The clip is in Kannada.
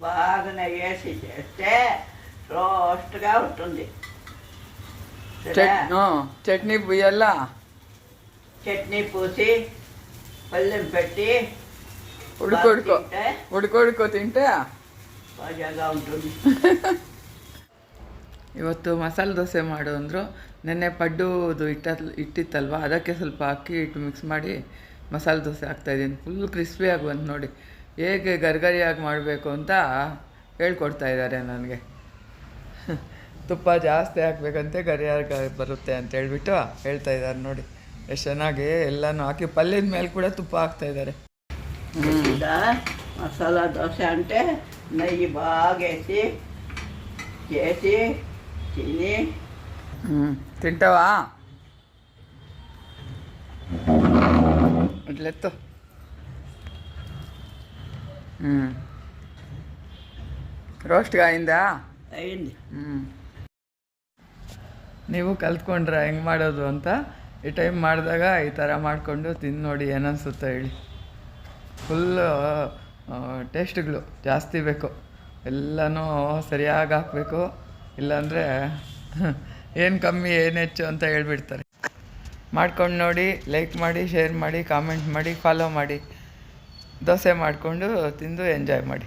బాగా నెయ్యేసి చేస్తే రోస్ట్గా ఉంటుంది సరే? చట్ చట్నీ పుయ్యల్ల చట్నీ పూసి పల్లెం పెట్టి ఉడుకొడుకో బాగా తింటే ఉడుకొడుకో ತಿಂಟೆ ಮಜಾಗ ఉంటుంది ಇವತ್ತು ಮಸಾಲೆ ದೋಸೆ ಮಾಡು ಅಂದರು ನೆನ್ನೆ ಪಡ್ಡುದು ಇಟ್ಟ ಇಟ್ಟಿತ್ತಲ್ವ ಅದಕ್ಕೆ ಸ್ವಲ್ಪ ಅಕ್ಕಿ ಹಿಟ್ಟು ಮಿಕ್ಸ್ ಮಾಡಿ ಮಸಾಲೆ ದೋಸೆ ಹಾಕ್ತಾಯಿದ್ದೀನಿ ಫುಲ್ ಕ್ರಿಸ್ಪಿಯಾಗಿ ಬಂತು ನೋಡಿ ಹೇಗೆ ಗರ್ಗರಿಯಾಗಿ ಮಾಡಬೇಕು ಅಂತ ಹೇಳ್ಕೊಡ್ತಾ ಇದ್ದಾರೆ ನನಗೆ ತುಪ್ಪ ಜಾಸ್ತಿ ಹಾಕ್ಬೇಕಂತೆ ಗರಿಯಾಗಿ ಬರುತ್ತೆ ಅಂತ ಹೇಳ್ಬಿಟ್ಟು ಹೇಳ್ತಾ ಇದ್ದಾರೆ ನೋಡಿ ಎಷ್ಟು ಚೆನ್ನಾಗಿ ಎಲ್ಲನೂ ಹಾಕಿ ಪಲ್ಯದ ಮೇಲೆ ಕೂಡ ತುಪ್ಪ ಹಾಕ್ತಾ ಇದ್ದಾರೆ ಈಗ మసాలా దోశ అంటే నెయ్యి బాగా వేసి చేసి తిని ಹ್ಞೂ ತಿಂಟವಾ ರೋಸ್ಟ್ రోస్ట్గా ನೀವು ಕಲ್ತ್ಕೊಂಡ್ರ ಹೆಂಗ್ ಮಾಡೋದು ಅಂತ ಈ ಟೈಮ್ ಮಾಡಿದಾಗ ಈ ಥರ ಮಾಡಿಕೊಂಡು ತಿಂದು ನೋಡಿ ಏನನ್ಸುತ್ತೆ ಹೇಳಿ. ಫುಲ್ಲು ಟೇಸ್ಟ್ಗಳು ಜಾಸ್ತಿ ಬೇಕು. ಎಲ್ಲನೂ ಸರಿಯಾಗಿ ಹಾಕ್ಬೇಕು. ಇಲ್ಲಾಂದರೆ ಏನು ಕಮ್ಮಿ ಏನು ಹೆಚ್ಚು ಅಂತ ಹೇಳ್ಬಿಡ್ತಾರೆ. ಮಾಡ್ಕೊಂಡು ನೋಡಿ ಲೈಕ್ ಮಾಡಿ ಶೇರ್ ಮಾಡಿ ಕಾಮೆಂಟ್ ಮಾಡಿ ಫಾಲೋ ಮಾಡಿ. ದೋಸೆ ಮಾಡಿಕೊಂಡು ತಿಂದು ಎಂಜಾಯ್ ಮಾಡಿ.